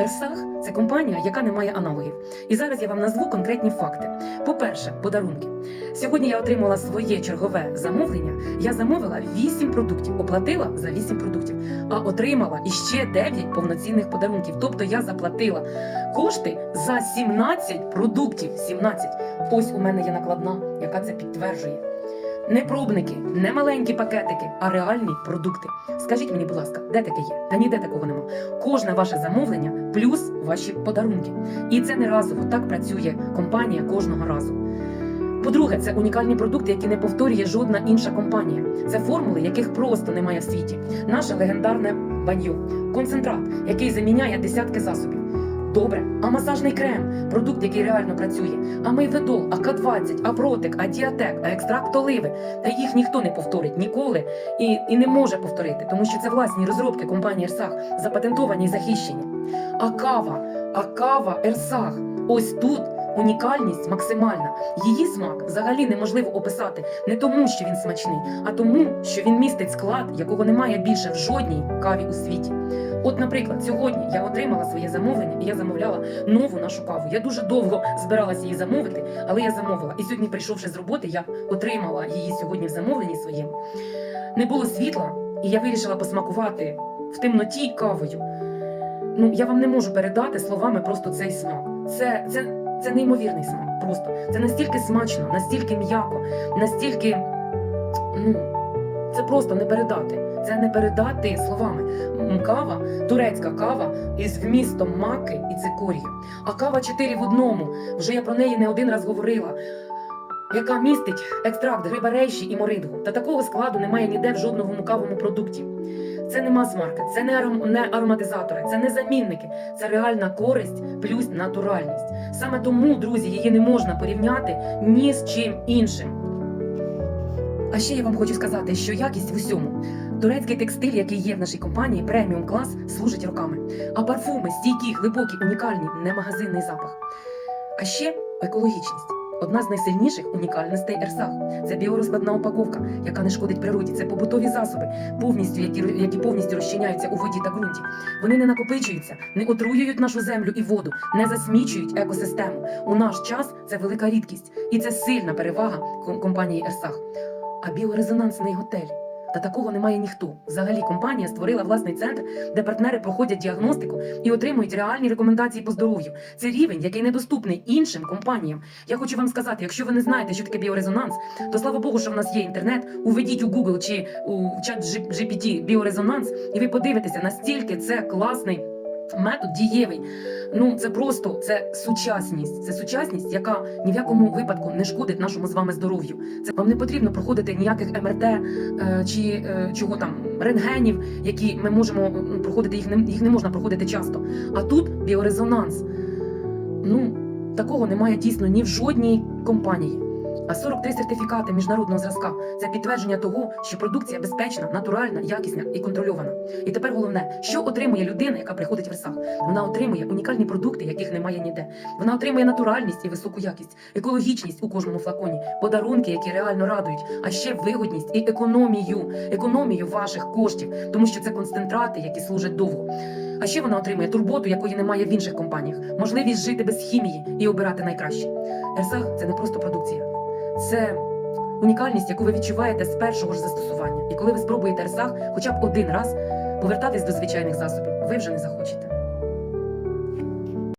Ерсах це компанія, яка не має аналогів. І зараз я вам назву конкретні факти. По-перше, подарунки. Сьогодні я отримала своє чергове замовлення. Я замовила 8 продуктів, оплатила за 8 продуктів, а отримала іще 9 повноцінних подарунків. Тобто я заплатила кошти за 17 продуктів. 17. Ось у мене є накладна, яка це підтверджує. Не пробники, не маленькі пакетики, а реальні продукти. Скажіть мені, будь ласка, де таке є? Та ніде такого нема. Кожне ваше замовлення плюс ваші подарунки. І це не разово. Так працює компанія кожного разу. По-друге, це унікальні продукти, які не повторює жодна інша компанія. Це формули, яких просто немає в світі. Наше легендарне баньо, концентрат, який заміняє десятки засобів. Добре, а масажний крем, продукт, який реально працює. А мейведол, АК-20, Апротек, Адіатек, а екстракт оливи. Та їх ніхто не повторить ніколи і, і не може повторити, тому що це власні розробки компанії Ерсах, запатентовані і захищені. А кава, а кава Ерсах. Ось тут унікальність максимальна. Її смак взагалі неможливо описати не тому, що він смачний, а тому, що він містить склад, якого немає більше в жодній каві у світі. От, наприклад, сьогодні я отримала своє замовлення і я замовляла нову нашу каву. Я дуже довго збиралася її замовити, але я замовила. І сьогодні, прийшовши з роботи, я отримала її сьогодні в замовленні своєму. Не було світла, і я вирішила посмакувати в темноті кавою. Ну, я вам не можу передати словами просто цей смак. Це, це, це неймовірний смак. Просто це настільки смачно, настільки м'яко, настільки. Ну, це просто не передати. Це не передати словами. Кава, турецька кава із вмістом маки і цикорію. А кава 4 в одному. Вже я про неї не один раз говорила. Яка містить екстракт гриба рейші і морингу. Та такого складу немає ніде в жодному кавому продукті. Це не мас-маркет, це не ароматизатори, це не замінники, це реальна користь плюс натуральність. Саме тому, друзі, її не можна порівняти ні з чим іншим. А ще я вам хочу сказати, що якість в усьому. Турецький текстиль, який є в нашій компанії, преміум клас, служить роками. А парфуми стійкі, глибокі, унікальні, не магазинний запах. А ще екологічність. Одна з найсильніших унікальностей Ерсах. Це біорозкладна упаковка, яка не шкодить природі. Це побутові засоби, повністю, які, які повністю розчиняються у воді та ґрунті. Вони не накопичуються, не отруюють нашу землю і воду, не засмічують екосистему. У наш час це велика рідкість, і це сильна перевага компанії Ерсах. А біорезонансний готель. Та такого немає ніхто. Взагалі компанія створила власний центр, де партнери проходять діагностику і отримують реальні рекомендації по здоров'ю. Це рівень, який недоступний іншим компаніям. Я хочу вам сказати, якщо ви не знаєте, що таке біорезонанс, то слава Богу, що в нас є інтернет. Уведіть у Google чи у чат GPT біорезонанс, і ви подивитеся, настільки це класний метод дієвий. Ну це просто це сучасність. Це сучасність, яка ні в якому випадку не шкодить нашому з вами здоров'ю. Це вам не потрібно проходити ніяких МРТ е, чи е, чого там рентгенів, які ми можемо проходити. Їх не їх не можна проходити часто. А тут біорезонанс. Ну такого немає дійсно ні в жодній компанії. А 43 сертифікати міжнародного зразка це підтвердження того, що продукція безпечна, натуральна, якісна і контрольована. І тепер головне, що отримує людина, яка приходить в Версах? Вона отримує унікальні продукти, яких немає ніде. Вона отримує натуральність і високу якість, екологічність у кожному флаконі, подарунки, які реально радують, а ще вигодність і економію, економію ваших коштів, тому що це концентрати, які служать довго. А ще вона отримує турботу, якої немає в інших компаніях, можливість жити без хімії і обирати найкраще. Ерсах це не просто продукція, це унікальність, яку ви відчуваєте з першого ж застосування. І коли ви спробуєте Ерсах хоча б один раз повертатись до звичайних засобів, ви вже не захочете.